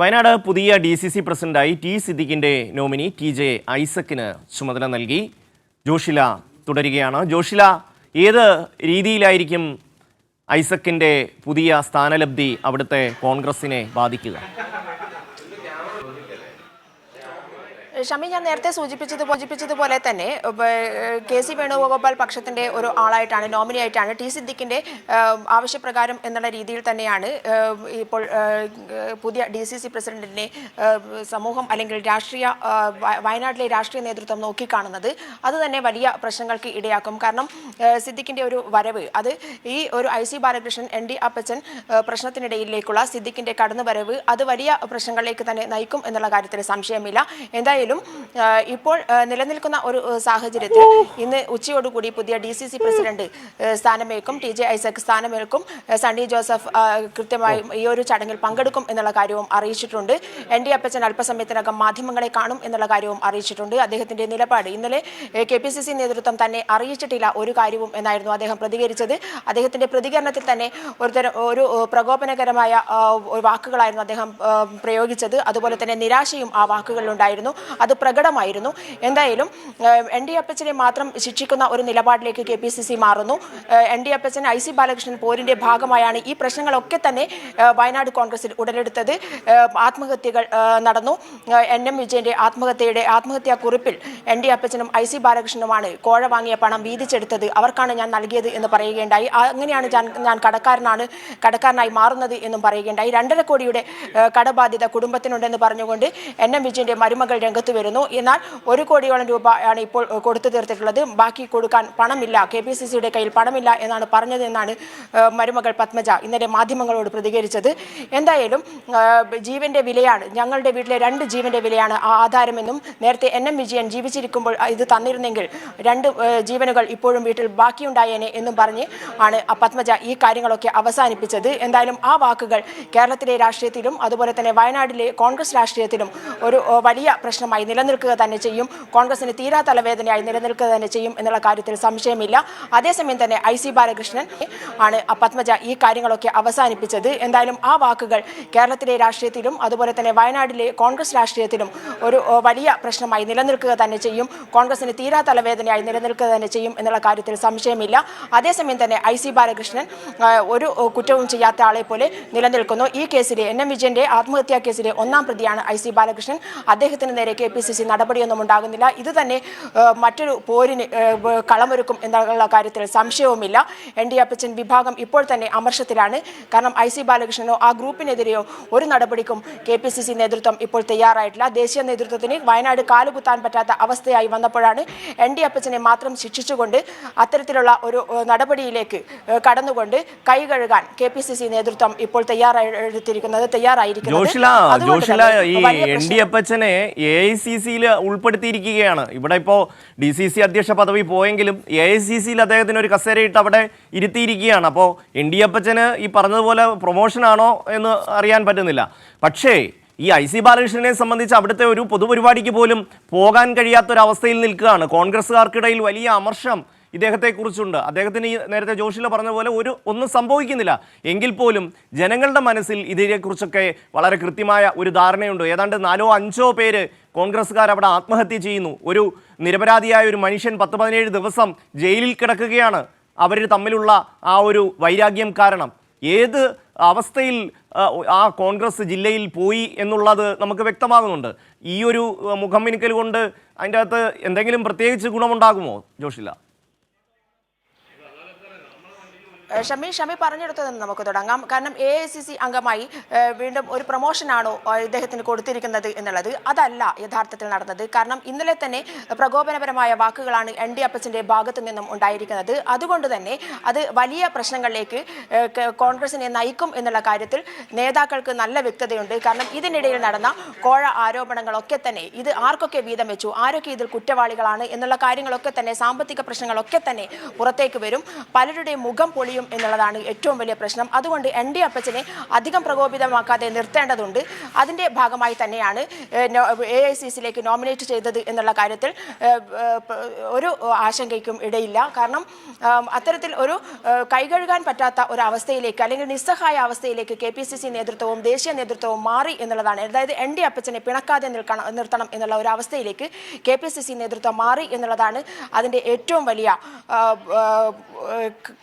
വയനാട് പുതിയ D C C പ്രസിഡന്റായി T സിദ്ദിഖിന്റെ നോമിനി ടി ജെ ഐസക്കിന് ചുമതല നൽകി. ജോഷില തുടരുകയാണ്. ജോഷില ഏത് രീതിയിലായിരിക്കും ഐസക്കിന്റെ പുതിയ സ്ഥാനലബ്ധി അവിടുത്തെ കോൺഗ്രസിനെ ബാധിക്കുക? ഷമി ഞാൻ നേരത്തെ സൂചിപ്പിച്ചത് സൂചിപ്പിച്ചതുപോലെ തന്നെ കെ സി വേണുഗോപാൽ പക്ഷത്തിന്റെ ഒരു ആളായിട്ടാണ് നോമിനി ആയിട്ടാണ് ടി സിദ്ദിഖിന്റെ ആവശ്യപ്രകാരം എന്നുള്ള രീതിയിൽ തന്നെയാണ് ഇപ്പോൾ പുതിയ ഡി സി സി പ്രസിഡന്റിനെ സമൂഹം അല്ലെങ്കിൽ രാഷ്ട്രീയ വയനാട്ടിലെ രാഷ്ട്രീയ നേതൃത്വം നോക്കിക്കാണുന്നത്. അത് തന്നെ വലിയ പ്രശ്നങ്ങൾക്ക് ഇടയാക്കും. കാരണം സിദ്ദിഖിന്റെ ഒരു വരവ് അത് ഈ ഒരു I C Balakrishnan N D Appachan പ്രശ്നത്തിനിടയിലേക്കുള്ള സിദ്ദിഖിന്റെ കടന്നുവരവ് അത് വലിയ പ്രശ്നങ്ങളിലേക്ക് തന്നെ നയിക്കും എന്നുള്ള കാര്യത്തിൽ സംശയമില്ല. എന്തായാലും ആ, ഇപ്പോൾ നിലനിൽക്കുന്ന ഒരു സാഹചര്യത്തിൽ ഇന്ന് ഉച്ചയോടുകൂടി പുതിയ ഡി സി സി പ്രസിഡന്റ് സ്ഥാനമേൽക്കും ടി ജെ ഐസക് സ്ഥാനമേൽക്കും സണ്ണി ജോസഫ് കൃത്യമായും ഈ ഒരു ചടങ്ങിൽ പങ്കെടുക്കും എന്നുള്ള കാര്യവും അറിയിച്ചിട്ടുണ്ട്. എൻ ഡി അപ്പച്ചൻ അല്പസമയത്തിനകം മാധ്യമങ്ങളെ കാണും എന്നുള്ള കാര്യവും അറിയിച്ചിട്ടുണ്ട്. അദ്ദേഹത്തിന്റെ നിലപാട് ഇന്നലെ കെ പി സി സി നേതൃത്വം തന്നെ അറിയിച്ചിട്ടില്ല ഒരു കാര്യവും എന്നായിരുന്നു അദ്ദേഹം പ്രതികരിച്ചത്. അദ്ദേഹത്തിന്റെ പ്രതികരണത്തിൽ തന്നെ ഒരുതരം ഒരു പ്രകോപനകരമായ വാക്കുകളായിരുന്നു അദ്ദേഹം പ്രയോഗിച്ചത്. അതുപോലെ തന്നെ നിരാശയും ആ വാക്കുകളിലുണ്ടായിരുന്നു. അത് പ്രകടമായിരുന്നു. എന്തായാലും എൻ ഡി അപ്പച്ചനെ മാത്രം ശിക്ഷിക്കുന്ന ഒരു നിലപാടിലേക്ക് കെ പി സി സി മാറുന്നു. N D Appachan I C Balakrishnan പോരിന്റെ ഭാഗമായാണ് ഈ പ്രശ്നങ്ങളൊക്കെ തന്നെ വയനാട് കോൺഗ്രസിൽ ഉടലെടുത്തത്. ആത്മഹത്യകൾ നടന്നു. എൻ എം വിജയന്റെ ആത്മഹത്യയുടെ ആത്മഹത്യാ കുറിപ്പിൽ എൻ ഡി അപ്പച്ചനും ഐ സി ബാലകൃഷ്ണനുമാണ് കോഴ വാങ്ങിയ പണം വീതിച്ചെടുത്തത്. അവർക്കാണ് ഞാൻ നൽകിയത് എന്ന് പറയുകയുണ്ടായി. അങ്ങനെയാണ് ഞാൻ ഞാൻ കടക്കാരനാണ് കടക്കാരനായി മാറുന്നത് എന്നും പറയുകയുണ്ടായി. രണ്ടര കോടിയുടെ കടബാധ്യത കുടുംബത്തിനുണ്ടെന്ന് പറഞ്ഞുകൊണ്ട് എൻ എം വിജയന്റെ മരുമകൾ രംഗത്ത് വരുന്നു. എന്നാൽ ഒരു കോടിയോളം രൂപയാണ് ഇപ്പോൾ കൊടുത്തു തീർത്തിട്ടുള്ളത്. ബാക്കി കൊടുക്കാൻ പണമില്ല. കെ പി സി സിയുടെ കയ്യിൽ പണമില്ല എന്നാണ് പറഞ്ഞതെന്നാണ് മരുമകൾ പത്മജ ഇന്നലെ മാധ്യമങ്ങളോട് പ്രതികരിച്ചത്. എന്തായാലും ജീവന്റെ വിലയാണ് ഞങ്ങളുടെ വീട്ടിലെ രണ്ട് ജീവന്റെ വിലയാണ് ആ ആധാരമെന്നും നേരത്തെ എൻ എം വിജയൻ ജീവിച്ചിരിക്കുമ്പോൾ ഇത് തന്നിരുന്നെങ്കിൽ രണ്ട് ജീവനുകൾ ഇപ്പോഴും വീട്ടിൽ ബാക്കിയുണ്ടായേനെ എന്നും പറഞ്ഞ് ആണ് പത്മജ ഈ കാര്യങ്ങളൊക്കെ അവസാനിപ്പിച്ചത്. എന്തായാലും ആ വാക്കുകൾ കേരളത്തിലെ രാഷ്ട്രീയത്തിലും അതുപോലെ തന്നെ വയനാട്ടിലെ കോൺഗ്രസ് രാഷ്ട്രീയത്തിലും ഒരു വലിയ പ്രശ്നമായി നിലനിൽക്കുക തന്നെ ചെയ്യും. കോൺഗ്രസിന് തീരാ തലവേദനയായി നിലനിൽക്കുക തന്നെ ചെയ്യും എന്നുള്ള കാര്യത്തിൽ സംശയമില്ല. അതേസമയം തന്നെ ഐ സി ബാലകൃഷ്ണൻ ആണ് പത്മജ ഈ കാര്യങ്ങളൊക്കെ അവസാനിപ്പിച്ചത്. എന്തായാലും ആ വാക്കുകൾ കേരളത്തിലെ രാഷ്ട്രീയത്തിലും അതുപോലെ തന്നെ വയനാടിലെ കോൺഗ്രസ് രാഷ്ട്രീയത്തിലും ഒരു വലിയ പ്രശ്നമായി നിലനിൽക്കുക തന്നെ ചെയ്യും. കോൺഗ്രസിന് തീരാ തലവേദനയായി നിലനിൽക്കുക തന്നെ ചെയ്യും എന്നുള്ള കാര്യത്തിൽ സംശയമില്ല. അതേസമയം തന്നെ ഐ സി ബാലകൃഷ്ണൻ ഒരു കുറ്റവും ചെയ്യാത്ത ആളെ പോലെ നിലനിൽക്കുന്നു. ഈ കേസിലെ എൻ എം വിജയന്റെ ആത്മഹത്യാ കേസിലെ ഒന്നാം പ്രതിയാണ് ഐ സി ബാലകൃഷ്ണൻ. അദ്ദേഹത്തിന് നേരെ കെ പി സി സി നടപടിയൊന്നും ഉണ്ടാകുന്നില്ല. ഇത് തന്നെ മറ്റൊരു പോരിന് കളമൊരുക്കും എന്നുള്ള കാര്യത്തിൽ സംശയവുമില്ല. എൻ ഡി അപ്പച്ചൻ വിഭാഗം ഇപ്പോൾ തന്നെ അമർഷത്തിലാണ്. കാരണം ഐ സി ബാലകൃഷ്ണനോ ആ ഗ്രൂപ്പിനെതിരെയോ ഒരു നടപടിക്കും കെ പി സി സി നേതൃത്വം ഇപ്പോൾ തയ്യാറായിട്ടില്ല. ദേശീയ നേതൃത്വത്തിന് വയനാട് കാലുകുത്താൻ പറ്റാത്ത അവസ്ഥയായി വന്നപ്പോഴാണ് എൻ ഡി അപ്പച്ചനെ മാത്രം ശിക്ഷിച്ചുകൊണ്ട് അത്തരത്തിലുള്ള ഒരു നടപടിയിലേക്ക് കടന്നുകൊണ്ട് കൈ കഴുകാൻ കെ പി സി സി നേതൃത്വം ഇപ്പോൾ തയ്യാറെടുത്തിരിക്കുന്നത് തയ്യാറായിരിക്കുന്നത്. ജോഷില ജോഷില ഈ എൻ ഡി അപ്പച്ചനെ എ ഐ സി സിയിൽ ഉൾപ്പെടുത്തിയിരിക്കുകയാണ്. ഇവിടെ ഇപ്പോൾ ഡി സി സി അധ്യക്ഷ പദവി പോയെങ്കിലും എ ഐ സി സിയിൽ അദ്ദേഹത്തിന് ഒരു കസേരയിട്ട് അവിടെ ഇരുത്തിയിരിക്കുകയാണ്. അപ്പോൾ എൻ ഡി അപ്പച്ചന് ഈ പറഞ്ഞതുപോലെ പ്രൊമോഷനാണോ എന്ന് അറിയാൻ പറ്റുന്നില്ല. പക്ഷേ ഈ ഐ സി ബാലകൃഷ്ണനെ സംബന്ധിച്ച് അവിടുത്തെ ഒരു പൊതുപരിപാടിക്ക് പോലും പോകാൻ കഴിയാത്തൊരവസ്ഥയിൽ നിൽക്കുകയാണ്. കോൺഗ്രസ്സുകാർക്കിടയിൽ വലിയ അമർഷം ഇദ്ദേഹത്തെക്കുറിച്ചുണ്ട്. അദ്ദേഹത്തിന് ഈ നേരത്തെ ജോഷില പറഞ്ഞ പോലെ ഒരു ഒന്നും സംഭവിക്കുന്നില്ല. എങ്കിൽ പോലും ജനങ്ങളുടെ മനസ്സിൽ ഇതിനെക്കുറിച്ചൊക്കെ വളരെ കൃത്യമായ ഒരു ധാരണയുണ്ട്. ഏതാണ്ട് നാലോ അഞ്ചോ പേര് കോൺഗ്രസ്സുകാർ അവിടെ ആത്മഹത്യ ചെയ്യുന്നു. ഒരു നിരപരാധിയായ ഒരു മനുഷ്യൻ പത്ത് പതിനേഴ് ദിവസം ജയിലിൽ കിടക്കുകയാണ്. അവർ തമ്മിലുള്ള ആ ഒരു വൈരാഗ്യം കാരണം. ഏത് അവസ്ഥയിൽ ആ, കോൺഗ്രസ് ജില്ലയിൽ പോയി എന്നുള്ളത് നമുക്ക് വ്യക്തമാകുന്നുണ്ട്. ഈ ഒരു മുഖം മിനുക്കൽ കൊണ്ട് അതിന്റെ അകത്ത് എന്തെങ്കിലും പ്രത്യേകിച്ച് ഗുണമുണ്ടാകുമോ ജോഷില? ഷമി ഷമി പറഞ്ഞെടുത്തത് നമുക്ക് തുടങ്ങാം. കാരണം എ ഐ സി സി അംഗമായി വീണ്ടും ഒരു പ്രൊമോഷനാണോ ഇദ്ദേഹത്തിന് കൊടുത്തിരിക്കുന്നത് എന്നുള്ളത് അതല്ല യഥാർത്ഥത്തിൽ നടന്നത്. കാരണം ഇന്നലെ തന്നെ പ്രകോപനപരമായ വാക്കുകളാണ് എൻ ഡി അപ്പച്ചന്റെ ഭാഗത്തു നിന്നും ഉണ്ടായിരിക്കുന്നത്. അതുകൊണ്ട് തന്നെ അത് വലിയ പ്രശ്നങ്ങളിലേക്ക് കോൺഗ്രസിനെ നയിക്കും എന്നുള്ള കാര്യത്തിൽ നേതാക്കൾക്ക് നല്ല വ്യക്തതയുണ്ട്. കാരണം ഇതിനിടയിൽ നടന്ന കോഴ ആരോപണങ്ങളൊക്കെ തന്നെ ഇത് ആർക്കൊക്കെ വീതം വെച്ചു ആരൊക്കെ ഇതിൽ കുറ്റവാളികളാണ് എന്നുള്ള കാര്യങ്ങളൊക്കെ തന്നെ സാമ്പത്തിക പ്രശ്നങ്ങളൊക്കെ തന്നെ പുറത്തേക്ക് വരും. പലരുടെയും മുഖം പൊളിയും കഴിയും എന്നുള്ളതാണ് ഏറ്റവും വലിയ പ്രശ്നം. അതുകൊണ്ട് എൻ ഡി അപ്പച്ചനെ അധികം പ്രകോപിതമാക്കാതെ നിർത്തേണ്ടതുണ്ട്. അതിന്റെ ഭാഗമായി തന്നെയാണ് എ ഐ സി സിയിലേക്ക് നോമിനേറ്റ് ചെയ്തത് എന്നുള്ള കാര്യത്തിൽ ഒരു ആശങ്കയ്ക്കും ഇടയില്ല. കാരണം അത്തരത്തിൽ ഒരു കൈകഴുകാൻ പറ്റാത്ത ഒരു അവസ്ഥയിലേക്ക് അല്ലെങ്കിൽ നിസ്സഹായ അവസ്ഥയിലേക്ക് കെ പി സി സി നേതൃത്വവും ദേശീയ നേതൃത്വവും മാറി എന്നുള്ളതാണ്. അതായത് എൻ ഡി അപ്പച്ചനെ പിണക്കാതെ നിൽക്കണം നിർത്തണം എന്നുള്ള ഒരു അവസ്ഥയിലേക്ക് കെ പി സി സി നേതൃത്വം മാറി എന്നുള്ളതാണ് അതിന്റെ ഏറ്റവും വലിയ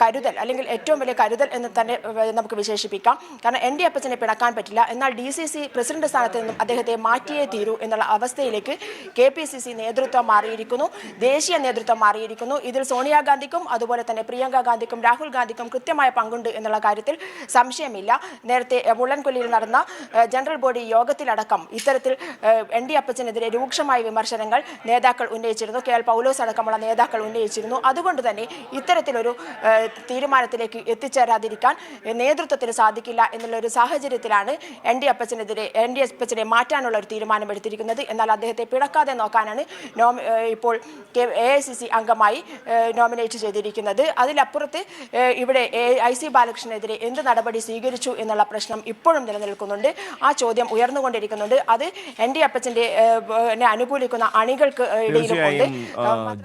കരുതൽ അല്ലെങ്കിൽ ഏറ്റവും വലിയ കരുതൽ എന്ന് തന്നെ നമുക്ക് വിശേഷിപ്പിക്കാം. കാരണം എൻ ഡി അപ്പച്ചനെ പിണക്കാൻ പറ്റില്ല. എന്നാൽ ഡി സി സി പ്രസിഡന്റ് സ്ഥാനത്ത് നിന്നും അദ്ദേഹത്തെ മാറ്റിയേ തീരൂ എന്നുള്ള അവസ്ഥയിലേക്ക് കെ പി സി സി നേതൃത്വം മാറിയിരിക്കുന്നു. ദേശീയ നേതൃത്വം മാറിയിരിക്കുന്നു. ഇതിൽ സോണിയാഗാന്ധിക്കും അതുപോലെ തന്നെ പ്രിയങ്ക ഗാന്ധിക്കും രാഹുൽ ഗാന്ധിക്കും കൃത്യമായ പങ്കുണ്ട് എന്നുള്ള കാര്യത്തിൽ സംശയമില്ല. നേരത്തെ മുള്ളൻകൊല്ലിയിൽ നടന്ന ജനറൽ ബോഡി യോഗത്തിലടക്കം ഇത്തരത്തിൽ എൻ ഡി അപ്പച്ചനെതിരെ രൂക്ഷമായ വിമർശനങ്ങൾ നേതാക്കൾ ഉന്നയിച്ചിരുന്നു. കെ എൽ പൗലോസ് അടക്കമുള്ള നേതാക്കൾ ഉന്നയിച്ചിരുന്നു. അതുകൊണ്ട് തന്നെ ഇത്തരത്തിലൊരു ഏഹ്, തീരുമാനത്തിലേക്ക് എത്തിച്ചേരാതിരിക്കാൻ നേതൃത്വത്തിന് സാധിക്കില്ല എന്നുള്ള ഒരു സാഹചര്യത്തിലാണ് എൻ ഡി അപ്പച്ചനെതിരെ എൻ ഡി അപ്പച്ചനെ മാറ്റാനുള്ള ഒരു തീരുമാനം എടുത്തിരിക്കുന്നത് എന്നാൽ അദ്ദേഹത്തെ പിടക്കാതെ നോക്കാനാണ് നോമി ഇപ്പോൾ K A I C C അംഗമായി നോമിനേറ്റ് ചെയ്തിരിക്കുന്നത്. അതിലപ്പുറത്ത് ഇവിടെ ഇവിടെ ഐ സി ബാലകൃഷ്ണനെതിരെ എന്ത് നടപടി സ്വീകരിച്ചു എന്നുള്ള പ്രശ്നം ഇപ്പോഴും നിലനിൽക്കുന്നുണ്ട്. ആ ചോദ്യം ഉയർന്നുകൊണ്ടിരിക്കുന്നുണ്ട്. അത് എൻ ഡി നെ അനുകൂലിക്കുന്ന അണികൾക്ക് ഇടയിലും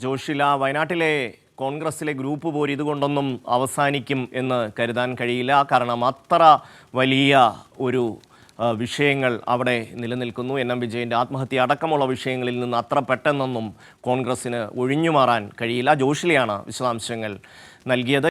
ജോഷില വയനാട്ടിലെ കോൺഗ്രസിലെ ഗ്രൂപ്പ് പോര് ഇതുകൊണ്ടൊന്നും അവസാനിക്കും എന്ന് കരുതാൻ കഴിയില്ല. കാരണം അത്ര വലിയ ഒരു വിഷയങ്ങൾ അവിടെ നിലനിൽക്കുന്നു. എൻ എം വിജയന്റെ ആത്മഹത്യ അടക്കമുള്ള വിഷയങ്ങളിൽ നിന്ന് അത്ര പെട്ടെന്നൊന്നും കോൺഗ്രസ്സിന് ഒഴിഞ്ഞു മാറാൻ കഴിയില്ല. ജോഷിലെയാണ് വിശദാംശങ്ങൾ നൽകിയത്.